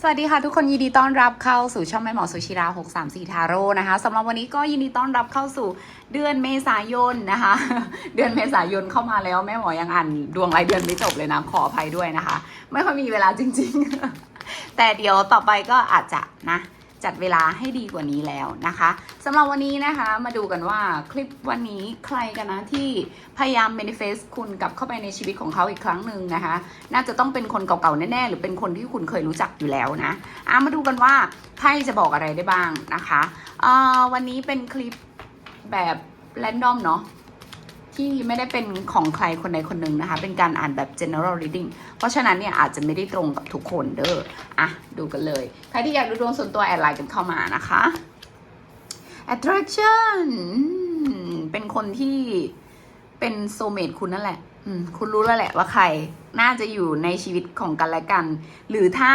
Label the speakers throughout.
Speaker 1: สวัสดีค่ะทุกคนยินดีต้อนรับเข้าสู่ช่องแม่หมอสุชิรา 634 ทาโร่นะคะสำหรับวันนี้ก็ยินดีต้อนรับเข้าสู่เดือนเมษายนนะคะ เดือนเมษายนเข้ามาแล้วแม่หมอยังอ่านดวงรายเดือนไม่จบเลยนะขออภัยด้วยนะคะ ไม่ค่อยมีเวลาจริง ๆ แต่เดี๋ยวต่อไปก็อาจจะนะ จัดเวลาให้ดีกว่านี้แล้วนะคะสำหรับวันนี้นะคะมาดูกันว่าคลิปวันนี้ใครกันนะที่พยายาม manifest คุณกลับเข้าไปในชีวิตของเขาอีกครั้งหนึ่งนะคะ น่าจะต้องเป็นคนเก่าๆแน่ๆหรือเป็นคนที่คุณเคยรู้จักอยู่แล้วนะอะมาดูกันว่าไพ่จะบอกอะไรได้บ้างนะคะวันนี้เป็นคลิปแบบ random เนาะ ที่ไม่ได้เป็นของใครคนใดคนหนึ่งนะคะ เป็นการอ่านแบบ general reading เพราะฉะนั้นเนี่ยอาจจะไม่ได้ตรงกับทุกคนเด้ออะดูกันเลย ใครที่อยากดูดวงส่วนตัวแอดไลน์กันเข้ามานะคะ attraction เป็นคนที่เป็นโซเมตคุณนั่นแหละคุณรู้แล้วแหละว่าใครน่าจะอยู่ในชีวิตของกันและกัน หรือถ้า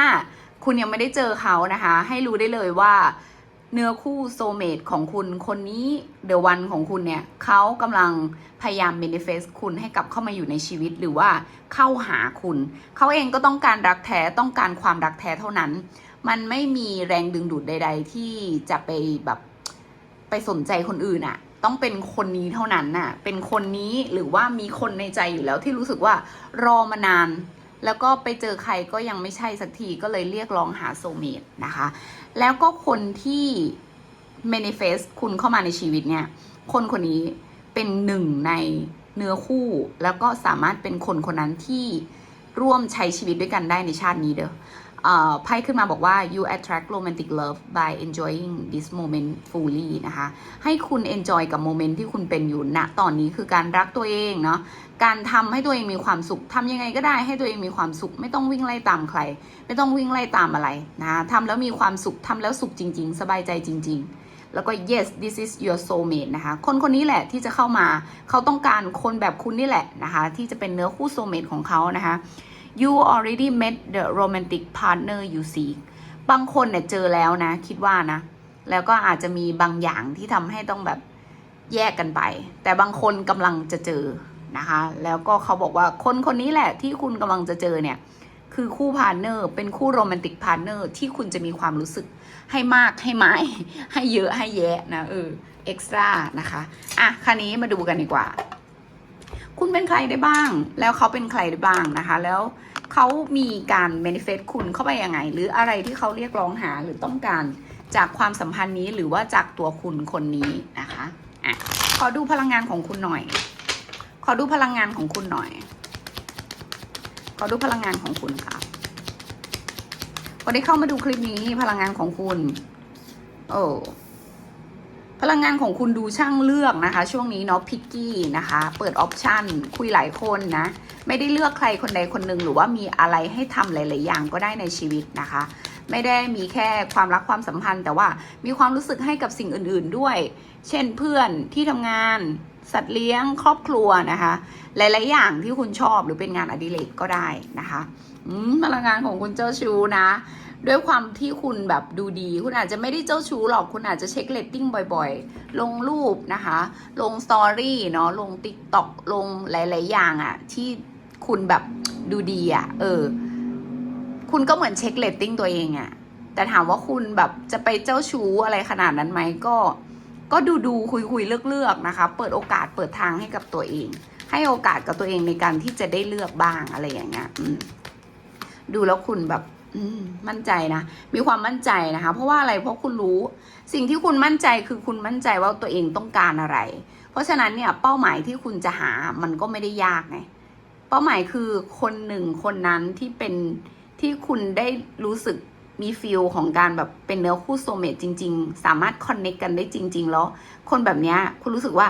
Speaker 1: คุณยังไม่ได้เจอเขานะคะ ให้รู้ได้เลยว่า เนื้อคู่โซเมตของคุณคนนี้เดอะวันของคุณเนี่ยเขากำลังพยายาม manifest คุณให้กลับเข้ามาอยู่ในชีวิตหรือว่าเข้าหาคุณ เขาเองก็ต้องการรักแท้ต้องการความรักแท้เท่านั้น มันไม่มีแรงดึงดูดใด ๆ ที่จะไปแบบไปสนใจคนอื่นอะต้องเป็นคนนี้เท่านั้นน่ะ เป็นคนนี้หรือว่ามีคนในใจอยู่แล้วที่รู้สึกว่ารอมานาน แล้วก็ไปเจอใครก็ยังไม่ใช่สักทีก็เลยเรียกร้องหาโซเมตนะคะ แล้วก็คนที่ manifest คุณเข้ามาในชีวิตเนี่ย คนคนนี้เป็นหนึ่งในเนื้อคู่ แล้วก็สามารถเป็นคนคนนั้นที่ร่วมใช้ชีวิตด้วยกันได้ในชาตินี้เด้อเอ่อ ไพ่ขึ้นมาบอกว่า you attract romantic love by enjoying this moment fully นะคะ ให้คุณ enjoy กับโมเมนต์ที่คุณเป็นอยู่ณตอนนี้คือการรักตัวเองเนาะ การทำให้ตัวเองมีความสุขทำยังไงก็ได้ให้ตัวเองมีความสุข ไม่ต้องวิ่งไล่ตามใคร ไม่ต้องวิ่งไล่ตามอะไรนะทำแล้วมีความสุขทำแล้วสุขจริง ๆ สบายใจจริง ๆแล้วก็ yes this is your soulmate นะคะ คนคนนี้แหละที่จะเข้ามา เขาต้องการคนแบบคุณนี่แหละนะคะ ที่จะเป็นเนื้อคู่ soulmate ของเขานะคะ you already met the romantic partner you seek บางคนเนี่ยเจอแล้วนะ คิดว่านะ แล้วก็อาจจะมีบางอย่างที่ทำให้ต้องแบบแยกกันไป แต่บางคนกำลังจะเจอนะคะ แล้วก็เขาบอกว่าคนคนนี้แหละที่คุณกำลังจะเจอเนี่ย คือคู่พาร์เนอร์ เป็นคู่โรแมนติกพาร์เนอร์ที่คุณจะมีความรู้สึกให้มากให้ไม้ให้เยอะให้แยะนะเออเอ็กซ์ตร้านะคะ อะคราวนี้มาดูกันดีกว่า คุณเป็นใครได้บ้าง แล้วเขาเป็นใครได้บ้างนะคะ แล้วเขามีการ manifest คุณเข้าไปยังไง หรืออะไรที่เขาเรียกร้องหาหรือต้องการจากความสัมพันธ์นี้หรือว่าจากตัวคุณคนนี้นะคะอะขอดูพลังงานของคุณหน่อย ขอดูพลังงานของคุณหน่อย ขอดูพลังงานของคุณค่ะพอได้เข้ามาดูคลิปนี้พลังงานของคุณ โอ้ พลังงานของคุณดูช่างเลือกนะคะ ช่วงนี้เนาะพิกกี้นะคะ เปิดออปชันคุยหลายคนนะ ไม่ได้เลือกใครคนใดคนหนึ่งหรือว่ามีอะไรให้ทำหลาย ๆ อย่างก็ได้ในชีวิตนะคะ ไม่ได้มีแค่ความรักความสัมพันธ์ แต่ว่ามีความรู้สึกให้กับสิ่งอื่น ๆด้วย เช่นเพื่อนที่ทำงาน สัตว์เลี้ยงครอบครัวนะคะ หลาย ๆ อย่างที่คุณชอบหรือเป็นงานอดิเรกก็ได้นะคะมพลังงานของคุณเจ้าชู้นะ ด้วยความที่คุณแบบดูดี คุณอาจจะไม่ได้เจ้าชู้หรอกคุณอาจจะเช็คเรตติ้งบ่อย ๆ ลงรูปนะคะ ลงสตอรี่เนาะลงติ๊กต็อกลงหลาย ๆ อย่างอะที่คุณแบบดูดีอะเออ คุณก็เหมือนเช็คเรตติ้งตัวเองอะแต่ถามว่าคุณแบบจะไปเจ้าชู้อะไรขนาดนั้นไหมก็ ก็ดูดูคุยคุยเลือกเลือกนะคะ เปิดโอกาสเปิดทางให้กับตัวเอง ให้โอกาสกับตัวเองในการที่จะได้เลือกบ้างอะไรอย่างเงี้ยดูแล้วคุณแบบมั่นใจนะ มีความมั่นใจนะคะ เพราะว่าอะไรเพราะคุณรู้ สิ่งที่คุณมั่นใจคือคุณมั่นใจว่าตัวเองต้องการอะไร เพราะฉะนั้นเนี่ยเป้าหมายที่คุณจะหามันก็ไม่ได้ยากไงเป้าหมายคือคนหนึ่งคนนั้นที่เป็นที่คุณได้รู้สึก มีฟิลของการแบบเป็นเนื้อคู่โซเมตจริง ๆ สามารถคอนเน c กกันได้จริง ๆ แล้ว คนแบบเนี้ยคุณรู้สึกว่า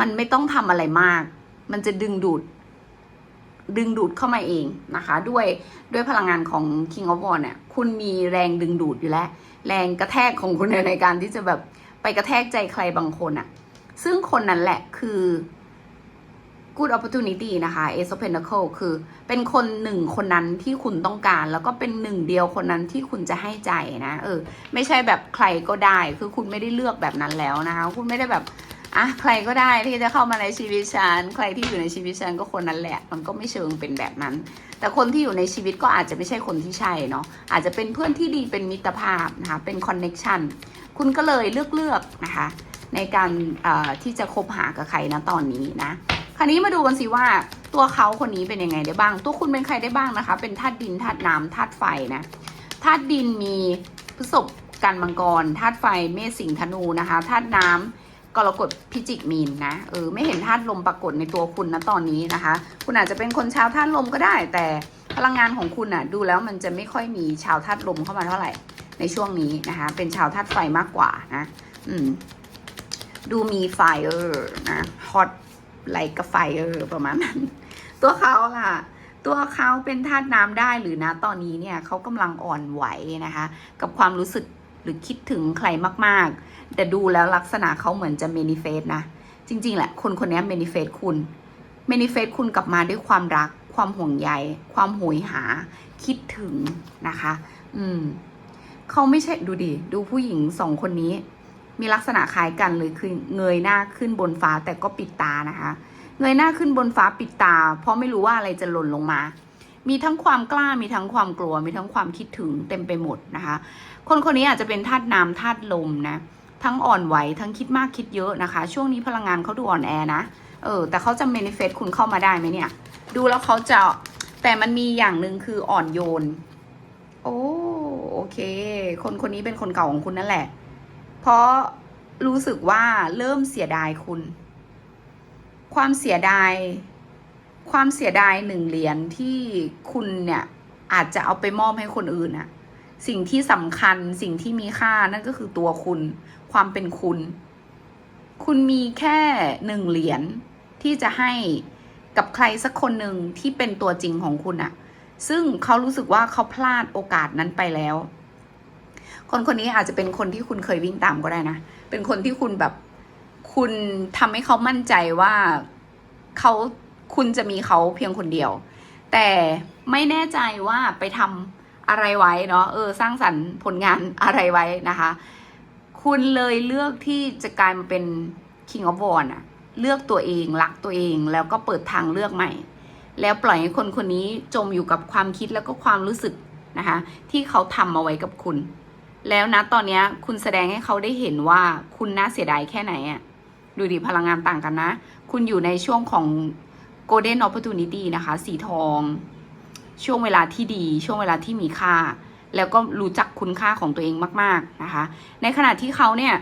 Speaker 1: มันไม่ต้องทำอะไรมาก มันจะดึงดูด ดึงดูดเข้ามาเองนะคะ ด้วยด้วยพลังงานของ King of Wands เนี่ย คุณมีแรงดึงดูดอยู่แล้ว แรงกระแทกของคุณในการที่จะแบบไปกระแทกใจใครบางคนอะซึ่งคนนั้นแหละคือ good opportunity นะคะ Ace of Pentacle คือเป็นคนหนึ่งคนนั้นที่คุณต้องการ แล้วก็เป็นหนึ่งเดียวคนนั้นที่คุณจะให้ใจนะ เออ ไม่ใช่แบบใครก็ได้ คือคุณไม่ได้เลือกแบบนั้นแล้วนะคะ คุณไม่ได้แบบอะใครก็ได้ที่จะเข้ามาในชีวิตฉันใครที่อยู่ในชีวิตฉันก็คนนั้นแหละ มันก็ไม่เชิงเป็นแบบนั้น แต่คนที่อยู่ในชีวิตก็อาจจะไม่ใช่คนที่ใช่เนาะอาจจะเป็นเพื่อนที่ดีเป็นมิตรภาพนะคะเป็นคอนเน็ชันคุณก็เลยเลือกเลือกนะคะในการที่จะคบหากับใครนะตอนนี้นะ คราวนี้มาดูกันสิว่าตัวเขาคนนี้เป็นยังไงได้บ้าง ตัวคุณเป็นใครได้บ้างนะคะ เป็นธาตุดินธาตุน้ำธาตุไฟนะธาตุดินมีพฤษภกันมังกรธาตุไฟเมษสิงธนูนะคะธาตุน้ำกรกฎพิจิกมีนนะเออไม่เห็นธาตุลมปรากฏในตัวคุณนะตอนนี้นะคะ คุณอาจจะเป็นคนชาวธาตุลมก็ได้ แต่พลังงานของคุณอะดูแล้วมันจะไม่ค่อยมีชาวธาตุลมเข้ามาเท่าไหร่ในช่วงนี้นะคะ เป็นชาวธาตุไฟมากกว่านะ อืม ดูมีไฟเออร์นะ hot like a fire ประมาณนั้น ตัวเขาล่ะ ตัวเขาเป็นธาตุน้ำได้หรือนะตอนนี้เนี่ยเขากำลังอ่อนไหวนะคะ กับความรู้สึกหรือคิดถึงใครมากๆ แต่ดูแล้วลักษณะเขาเหมือนจะเมนิเฟสนะ จริง ๆ แหละ คนคนนี้เมนิเฟสคุณเมนิเฟสคุณกลับมาด้วยความรัก ความห่วงใย ความโหยหา คิดถึงนะคะ อืมเขาไม่ใช่ดูดิ ดูผู้หญิงสองคนนี้ มีลักษณะคล้ายกันเลยคือเงยหน้าขึ้นบนฟ้าแต่ก็ปิดตานะคะ เงยหน้าขึ้นบนฟ้าปิดตา เพราะไม่รู้ว่าอะไรจะหล่นลงมา มีทั้งความกล้ามีทั้งความกลัว มีทั้งความคิดถึงเต็มไปหมดนะคะ คนคนนี้อาจจะเป็นธาตุน้ำธาตุลมนะทั้งอ่อนไหวทั้งคิดมากคิดเยอะนะคะ ช่วงนี้พลังงานเขาดูอ่อนแอนะเออแต่เขาจะเมนิเฟสคุณเข้ามาได้ไหมเนี่ย ดูแล้วเขาจะแต่มันมีอย่างหนึ่งคืออ่อนโยน โอ้โอเค คนคนนี้เป็นคนเก่าของคุณนั่นแหละ ราะรู้สึกว่าเริ่มเสียดายคุณ ความเสียดาย ความเสียดายหนึ่งเหรียญที่คุณเนี่ยอาจจะเอาไปมอบให้คนอื่นอะสิ่งที่สำคัญสิ่งที่มีค่านั่นก็คือตัวคุณ ความเป็นคุณ คุณมีแค่หนึ่งเหรียญที่จะให้กับใครสักคนหนึ่งที่เป็นตัวจริงของคุณอะซึ่งเขารู้สึกว่าเขาพลาดโอกาสนั้นไปแล้ว คนคนนี้อาจจะเป็นคนที่คุณเคยวิ่งตามก็ได้นะ เป็นคนที่คุณแบบคุณทำให้เขามั่นใจว่าเขาคุณจะมีเขาเพียงคนเดียว แต่ไม่แน่ใจว่าไปทำอะไรไว้เนาะเออ สร้างสรรค์ผลงานอะไรไว้นะคะ คุณเลยเลือกที่จะกลายมาเป็น King of w a r อะเลือกตัวเองรักตัวเองแล้วก็เปิดทางเลือกใหม่ แล้วปล่อยให้คนคนนี้จมอยู่กับความคิดแล้วก็ความรู้สึกนะคะ ที่เขาทำเอาไว้กับคุณ แล้วนะตอนนี้คุณแสดงให้เขาได้เห็นว่าคุณน่าเสียดายแค่ไหนอะดูดิพลังงานต่างกันนะ คุณอยู่ในช่วงของ golden opportunity นะคะ สีทอง ช่วงเวลาที่ดี ช่วงเวลาที่มีค่า แล้วก็รู้จักคุณค่าของตัวเองมาก ๆนะคะ ในขณะที่เขาเนี่ย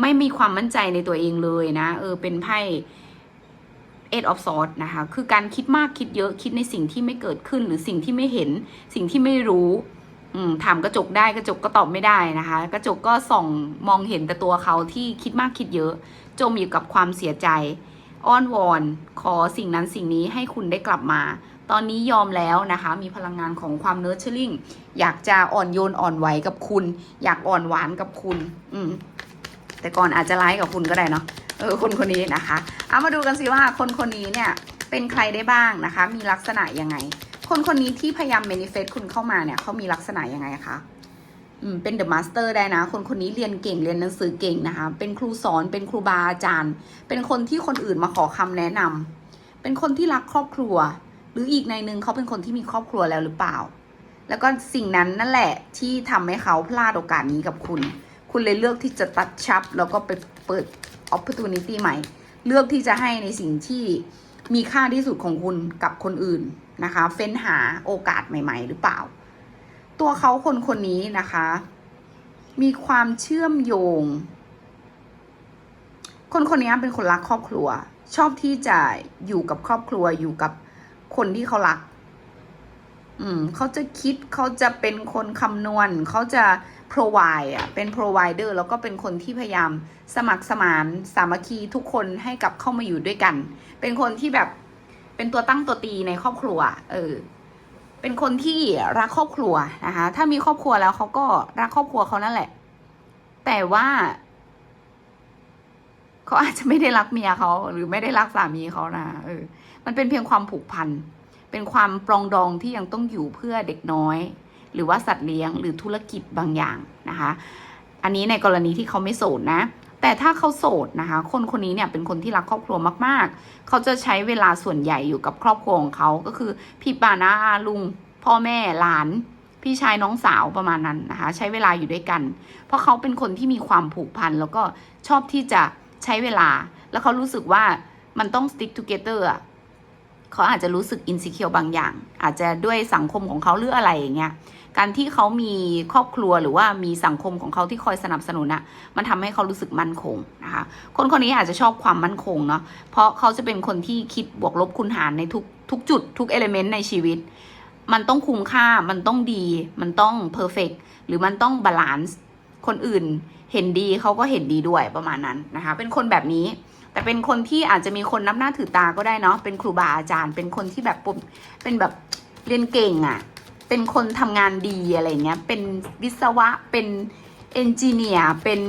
Speaker 1: ไม่มีความมั่นใจในตัวเองเลยนะ เออ เป็นไพ่ eight of swords นะคะ คือการคิดมากคิดเยอะคิดในสิ่งที่ไม่เกิดขึ้น หรือสิ่งที่ไม่เห็น สิ่งที่ไม่รู้ อืมถามกระจกได้กระจกก็ตอบไม่ได้นะคะ กระจกก็ส่องมองเห็นแต่ตัวเขาที่คิดมากคิดเยอะ จมอยู่กับความเสียใจ อ้อนวอน ขอสิ่งนั้นสิ่งนี้ให้คุณได้กลับมา ตอนนี้ยอมแล้วนะคะ มีพลังงานของความเนิร์เชอริงอยากจะอ่อนโยนอ่อนไหวกับคุณ อยากอ่อนหวานกับคุณ อืมแต่ก่อนอาจจะร้ายกับคุณก็ได้เนาะเออคนคนนี้นะคะ เอามาดูกันสิว่าคนคนนี้เนี่ยเป็นใครได้บ้างนะคะ มีลักษณะยังไง คนคนนี้ที่พยายามเมนิเฟสคุณเข้ามาเนี่ยเขามีลักษณะยังไงคะอืมเป็นเดอะมาสเตอร์ได้นะ คนคนนี้เรียนเก่งเรียนหนังสือเก่งนะคะ เป็นครูสอนเป็นครูบาอาจารย์ เป็นคนที่คนอื่นมาขอคำแนะนำเป็นคนที่รักครอบครัว หรืออีกในหนึ่งเขาเป็นคนที่มีครอบครัวแล้วหรือเปล่า แล้วก็สิ่งนั้นนั่นแหละที่ทำให้เขาพลาดโอกาสนี้กับคุณ คุณเลยเลือกที่จะตัดชับ แล้วก็ไปเปิด opportunity ใหม่ เลือกที่จะให้ในสิ่งที่มีค่าที่สุดของคุณกับคนอื่น นะคะเฟ้นหาโอกาสใหม่ ๆ หรือเปล่า ตัวเขาคนคนนี้นะคะ มีความเชื่อมโยง คนคนนี้เป็นคนรักครอบครัว ชอบที่จะอยู่กับครอบครัวอยู่กับคนที่เขารัก อืมเขาจะคิดเขาจะเป็นคนคำนวณเขาจะ provide อะเป็น provider แล้วก็เป็นคนที่พยายามสมัครสมานสามัคคีทุกคนให้กับเข้ามาอยู่ด้วยกัน เป็นคนที่แบบ เป็นตัวตั้งตัวตีในครอบครัว เออ เป็นคนที่รักครอบครัวนะคะ ถ้ามีครอบครัวแล้วเขาก็รักครอบครัวเขานั่นแหละ แต่ว่าเขาอาจจะไม่ได้รักเมียเขาหรือไม่ได้รักสามีเขานะเออ มันเป็นเพียงความผูกพัน เป็นความปรองดองที่ยังต้องอยู่เพื่อเด็กน้อย หรือว่าสัตว์เลี้ยงหรือธุรกิจบางอย่างนะคะ อันนี้ในกรณีที่เขาไม่โสดนะ แต่ถ้าเขาโสดนะคะ คนคนนี้เนี่ยเป็นคนที่รักครอบครัวมากๆ เขาจะใช้เวลาส่วนใหญ่อยู่กับครอบครัวของเขาก็คือพี่ป้าน้าอาลุง พ่อแม่หลาน พี่ชายน้องสาวประมาณนั้นนะคะ ใช้เวลาอยู่ด้วยกัน เพราะเขาเป็นคนที่มีความผูกพันแล้วก็ชอบที่จะใช้เวลา แล้วเขารู้สึกว่ามันต้อง stick together เขาอาจจะรู้สึก insecure บางอย่าง อาจจะด้วยสังคมของเขาหรืออะไรอย่างเงี้ย การที่เขามีครอบครัวหรือว่ามีสังคมของเขาที่คอยสนับสนุนอะมันทำให้เขารู้สึกมั่นคงนะคะคนคนนี้อาจจะชอบความมั่นคงเนาะเพราะเขาจะเป็นคนที่คิดบวกลบคูณหารในทุกทุกจุด ทุกเอลิเมนต์ในชีวิต มันต้องคุ้มค่ามันต้องดี มันต้องเพอร์เฟกหรือมันต้องบาลานซ์คนอื่นเห็นดีเขาก็เห็นดีด้วยประมาณนั้นนะคะเป็นคนแบบนี้แต่เป็นคนที่อาจจะมีคนนับหน้าถือตาก็ได้เนาะเป็นครูบาอาจารย์ เป็นคนที่แบบปุ่มเป็นแบบเรียนเก่งอะ่ะ เป็นคนทำงานดีอะไรเงี้ย เป็นวิศวะ เป็นเอนจิเนียร์ เป็น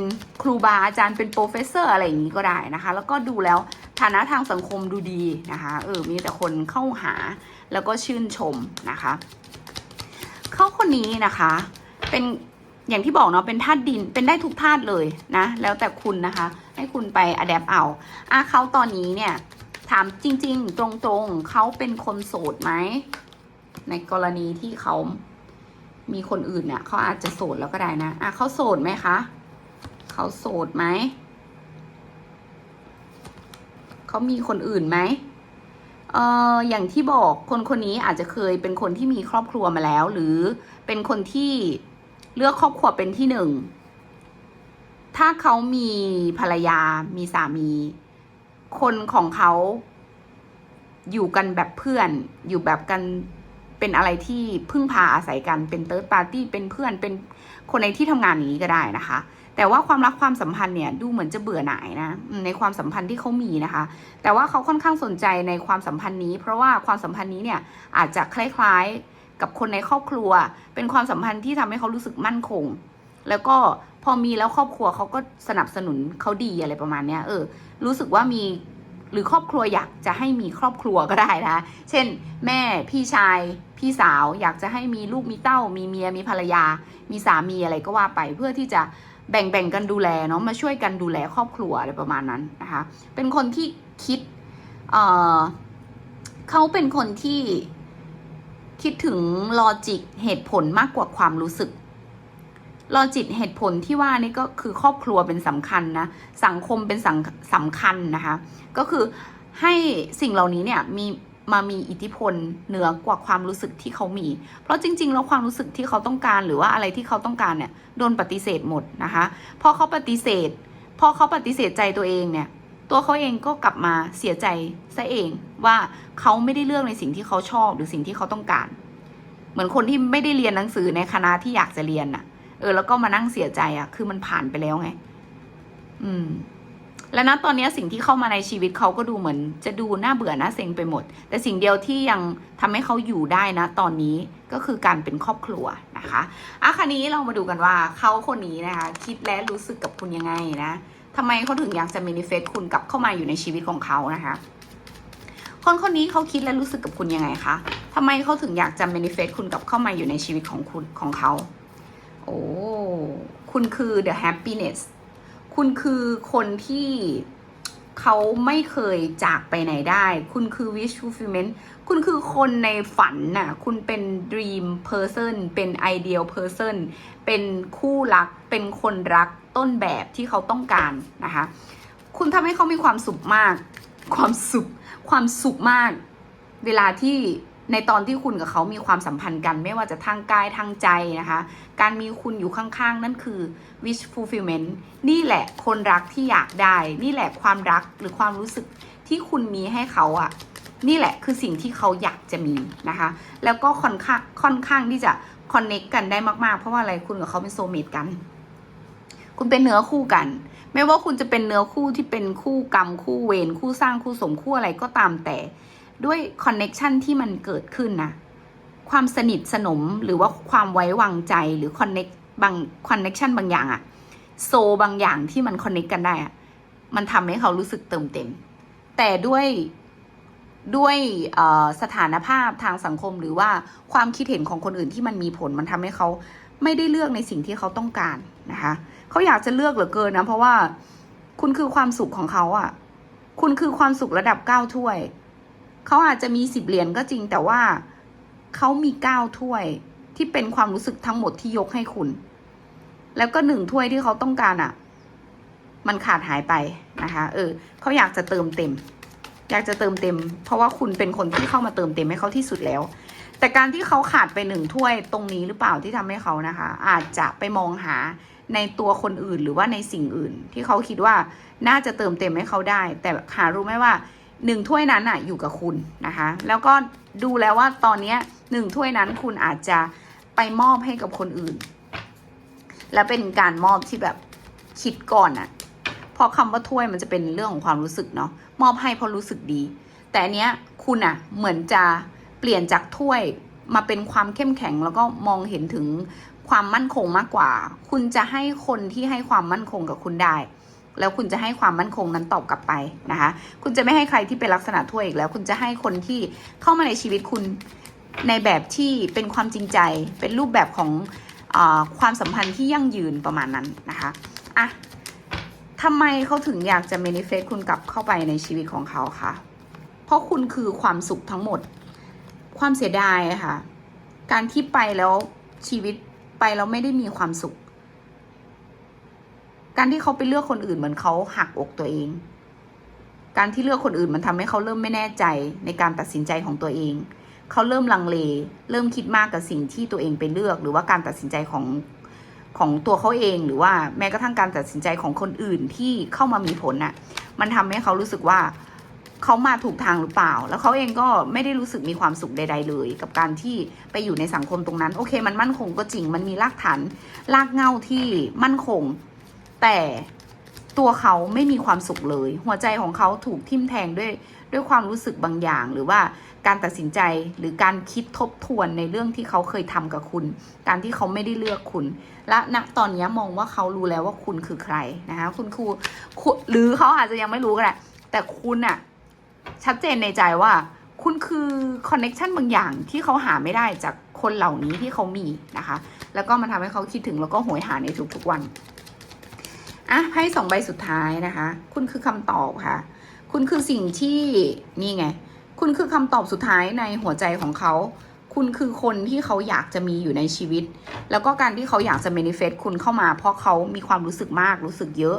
Speaker 1: ครูบาอาจารย์ เป็นโปรเฟสเซอร์อะไรอย่างนี้ก็ได้นะคะ แล้วก็ดูแล้วฐานะทางสังคมดูดีนะคะ เออ มีแต่คนเข้าหาแล้วก็ชื่นชมนะคะ เขาคนนี้นะคะ เป็นอย่างที่บอกเนาะเป็นธาตุดินเป็นได้ทุกธาตุเลยนะ แล้วแต่คุณนะคะ ให้คุณไปอัดแอปเอาอะเขาตอนนี้เนี่ย ถามจริง ๆ ตรงๆเขาเป็นคนโสดไหม ในกรณีที่เขามีคนอื่นเนี่ยเขาอาจจะโสดแล้วก็ได้นะอะเขาโสดไหมคะเขาโสดไหมเขามีคนอื่นไหมเอ่ออย่างที่บอกคนคนนี้อาจจะเคยเป็นคนที่มีครอบครัวมาแล้ว หรือเป็นคนที่เลือกครอบครัวเป็นที่หนึ่งถ้าเขามีภรรยา มีสามี คนของเขาอยู่กันแบบเพื่อน อยู่แบบกัน เป็นอะไรที่พึ่งพาอาศัยกันเป็นเติร์ดปาร์ตี้เป็นเพื่อนเป็นคนในที่ทำงานนี้ก็ได้นะคะ แต่ว่าความรักความสัมพันธ์เนี่ยดูเหมือนจะเบื่อหน่ายนะในความสัมพันธ์ที่เขามีนะคะ แต่ว่าเขาค่อนข้างสนใจในความสัมพันธ์นี้ เพราะว่าความสัมพันธ์นี้เนี่ยอาจจะคล้ายๆกับคนในครอบครัว เป็นความสัมพันธ์ที่ทำให้เขารู้สึกมั่นคง แล้วก็พอมีแล้วครอบครัวเขาก็สนับสนุนเขาดีอะไรประมาณเนี้ยเออรู้สึกว่ามี หรือครอบครัวอยากจะให้มีครอบครัวก็ได้นะ เช่น แม่พี่ชายพี่สาวอยากจะให้มีลูกมีเต้า มีเมียมีภรรยา มีสามีอะไรก็ว่าไปเพื่อที่จะแบ่งแบ่งกันดูแลเนาะมาช่วยกันดูแลครอบครัวอะไรประมาณนั้นนะคะเป็นคนที่คิดเเขาเป็นคนที่คิดถึงลอจิกเหตุผลมากกว่าความรู้สึก ลอจิกเหตุผลที่ว่านี่ก็คือครอบครัวเป็นสำคัญนะ สังคมเป็นสังสำคัญนะคะ ก็คือให้สิ่งเหล่านี้เนี่ยมีมามีอิทธิพลเหนือกว่าความรู้สึกที่เขามี เพราะจริง ๆ แล้วความรู้สึกที่เขาต้องการ หรือว่าอะไรที่เขาต้องการเนี่ยโดนปฏิเสธหมดนะคะพอเขาปฏิเสธพอเขาปฏิเสธใจตัวเองเนี่ย ตัวเขาเองก็กลับมาเสียใจซะเองว่าเขาไม่ได้เลือกในสิ่งที่เขาชอบหรือสิ่งที่เขาต้องการ เหมือนคนที่ไม่ได้เรียนหนังสือในคณะที่อยากจะเรียนน่ะ เออแล้วก็มานั่งเสียใจอะ่ะ คือมันผ่านไปแล้วไง อืม และณตอนนี้สิ่งที่เข้ามาในชีวิตเขาก็ดูเหมือน จะดูน่าเบื่อน่าเซ็งไปหมด แต่สิ่งเดียวที่ยังทำให้เขาอยู่ได้นะ ตอนนี้ก็คือการเป็นครอบครัวนะคะอะคันนี้เรามาดูกันว่าเขาคนนี้นะคะ คิดและรู้สึกกับคุณยังไงนะทำไมเขาถึงอยากจะ manifest คุณกลับเข้ามาอยู่ในชีวิตของเขานะคะ คนคนนี้เขาคิดและรู้สึกกับคุณยังไงคะทำไมเขาถึงอยากจะ manifest คุณกลับเข้ามาอยู่ในชีวิตของคุณของเขา โอ้คุณคือ the happiness คุณคือคนที่เขาไม่เคยจากไปไหนได้ คุณคือ wish fulfillment คุณคือคนในฝันน่ะ คุณเป็น dream person เป็น ideal person เป็นคู่รัก เป็นคนรักต้นแบบที่เขาต้องการนะคะ คุณทำให้เขามีความสุขมาก ความสุข ความสุขมาก เวลาที่ ในตอนที่คุณกับเขามีความสัมพันธ์กัน ไม่ว่าจะทางกายทางใจนะคะ การมีคุณอยู่ข้างๆ นั่นคือ wish fulfillment นี่แหละคนรักที่อยากได้ นี่แหละความรักหรือความรู้สึกที่คุณมีให้เขาอะ่ะ นี่แหละคือสิ่งที่เขาอยากจะมีนะคะ แล้วก็ค่อนข้างค่อนข้างที่จะคอนเน็กกันได้มากๆ เพราะว่าอะไรคุณกับเขาเป็นโซเมตกัน คุณเป็นเนื้อคู่กัน ไม่ว่าคุณจะเป็นเนื้อคู่ที่เป็นคู่กรรมคู่เวรคู่สร้างคู่สมคู่อะไรก็ตามแต่ ด้วยคอนเน็ชันที่มันเกิดขึ้นนะความสนิทสนมหรือว่าความไว้วางใจหรือคอนเน็กบางคอนเน็ชันบางอย่างอะโซบางอย่างที่มันคอนเน็กกันได้อะมันทำให้เขารู้สึกเติมเต็ม แต่ด้วยด้วยสถานภาพทางสังคมหรือว่าความคิดเห็นของคนอื่นที่มันมีผลมันทำให้เขาไม่ได้เลือกในสิ่งที่เขาต้องการนะคะเขาอยากจะเลือกเหลือเกินนะเพราะว่าคุณคือความสุขของเขาอะ่ะ คุณคือความสุขระดับเก้าถ้วย เขาอาจจะมีสิบเหรียญก็จริง แต่ว่าเขามีเก้าถ้วยที่เป็นความรู้สึกทั้งหมดที่ยกให้คุณ แล้วก็หนึ่งถ้วยที่เขาต้องการอะ่ะ มันขาดหายไปนะคะ เออเขาอยากจะเติมเต็ม อยากจะเติมเต็ม เพราะว่าคุณเป็นคนที่เข้ามาเติมเต็มให้เขาที่สุดแล้ว แต่การที่เขาขาดไปหนึ่งถ้วยตรงนี้หรือเปล่าที่ทำให้เขานะคะ อาจจะไปมองหาในตัวคนอื่นหรือว่าในสิ่งอื่น ที่เขาคิดว่าน่าจะเติมเต็มให้เขาได้ แต่หารู้ไหมว่า หนึ่งถ้วยนั้นอะอยู่กับคุณนะคะ แล้วก็ดูแล้วว่าตอนนี้หนึ่งถ้วยนั้นคุณอาจจะไปมอบให้กับคนอื่น และเป็นการมอบที่แบบคิดก่อนอะเพราะคำว่าถ้วยมันจะเป็นเรื่องของความรู้สึกเนาะมอบให้เพราะรู้สึกดี แต่เนี้ยคุณอะเหมือนจะเปลี่ยนจากถ้วยมาเป็นความเข้มแข็ง แล้วก็มองเห็นถึงความมั่นคงมากกว่า คุณจะให้คนที่ให้ความมั่นคงกับคุณได้ แล้วคุณจะให้ความมั่นคงนั้นตอบกลับไปนะคะ คุณจะไม่ให้ใครที่เป็นลักษณะถ้วยอีกแล้ว คุณจะให้คนที่เข้ามาในชีวิตคุณในแบบที่เป็นความจริงใจ เป็นรูปแบบของอความสัมพันธ์ที่ยั่งยืนประมาณนั้นนะคะอะทำไมเขาถึงอยากจะ manifest คุณกลับเข้าไปในชีวิตของเขาคะเพราะคุณคือความสุขทั้งหมด ความเสียดายะค่ะ การที่ไปแล้วชีวิตไปแล้วไม่ได้มีความสุข การที่เขาไปเลือกคนอื่นเหมือนเขาหักอกตัวเอง การที่เลือกคนอื่นมันทำให้เขาเริ่มไม่แน่ใจในการตัดสินใจของตัวเอง เขาเริ่มลังเล เริ่มคิดมากกับสิ่งที่ตัวเองไปเลือก หรือว่าการตัดสินใจของของตัวเขาเอง หรือว่าแม้กระทั่งการตัดสินใจของคนอื่นที่เข้ามามีผลน่ะ มันทำให้เขารู้สึกว่าเขามาถูกทางหรือเปล่า แล้วเขาเองก็ไม่ได้รู้สึกมีความสุขใด ๆ เลย กับการที่ไปอยู่ในสังคมตรงนั้น โอเค มันมั่นคงก็จริง มันมีรากฐานรากเง้าที่มั่นคง แต่ตัวเขาไม่มีความสุขเลย หัวใจของเขาถูกทิ่มแทงด้วยด้วยความรู้สึกบางอย่าง หรือว่าการตัดสินใจหรือการคิดทบทวนในเรื่องที่เขาเคยทำกับคุณ การที่เขาไม่ได้เลือกคุณ และณตอนนี้มองว่าเขารู้แล้วว่าคุณคือใครนะคะคุณครูหรือเขาอาจจะยังไม่รู้ก็ได้แต่คุณอะชัดเจนในใจว่าคุณคือคอนเน็ชันบางอย่างที่เขาหาไม่ได้จากคนเหล่านี้ที่เขามีนะคะ แล้วก็มันทำให้เขาคิดถึงแล้วก็โหยหาในทุกๆวัน อะไพ่สองใบสุดท้ายนะคะ คุณคือคำตอบค่ะ คุณคือสิ่งที่นี่ไง คุณคือคำตอบสุดท้ายในหัวใจของเขา คุณคือคนที่เขาอยากจะมีอยู่ในชีวิต แล้วก็การที่เขาอยากจะ manifest คุณเข้ามา เพราะเขามีความรู้สึกมากรู้สึกเยอะ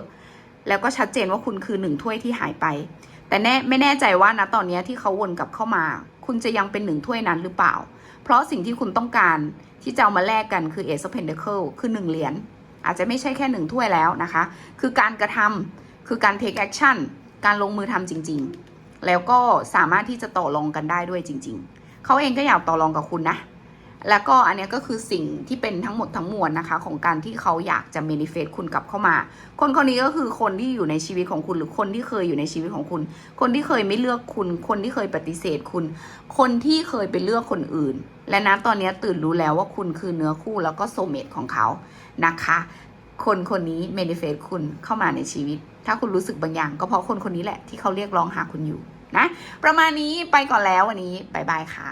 Speaker 1: แล้วก็ชัดเจนว่าคุณคือหนึ่งถ้วยที่หายไป แต่แน่ไม่แน่ใจว่านะตอนนี้ที่เขาวนกลับเข้ามา คุณจะยังเป็นหนึ่งถ้วยนั้นหรือเปล่า เพราะสิ่งที่คุณต้องการที่จะเอามาแลกกันคือ Ace of Pentacle คือหนึ่งเหรียญ อาจจะไม่ใช่แค่หนึ่งถ้วยแล้วนะคะ คือการกระทำคือการ take action การลงมือทำจริง ๆ แล้วก็สามารถที่จะต่อรองกันได้ด้วยจริง ๆ เขาเองก็อยากต่อรองกับคุณนะ แล้วก็อันเนี้ยก็คือสิ่งที่เป็นทั้งหมดทั้งมวลนะคะ ของการที่เขาอยากจะ manifest คุณกลับเข้ามา คนคนนี้ก็คือคนที่อยู่ในชีวิตของคุณ หรือคนที่เคยอยู่ในชีวิตของคุณ คนที่เคยไม่เลือกคุณ คนที่เคยปฏิเสธคุณ คนที่เคยไปเลือกคนอื่น และนะตอนนี้ตื่นรู้แล้วว่าคุณคือเนื้อคู่แล้วก็โซเมตของเขานะคะ คนคนนี้ manifest คุณเข้ามาในชีวิต ถ้าคุณรู้สึกบางอย่าง ก็เพราะคนคนนี้แหละที่เขาเรียกร้องหาคุณอยู่นะ ประมาณนี้ไปก่อนแล้ววันนี้บายบายค่ะ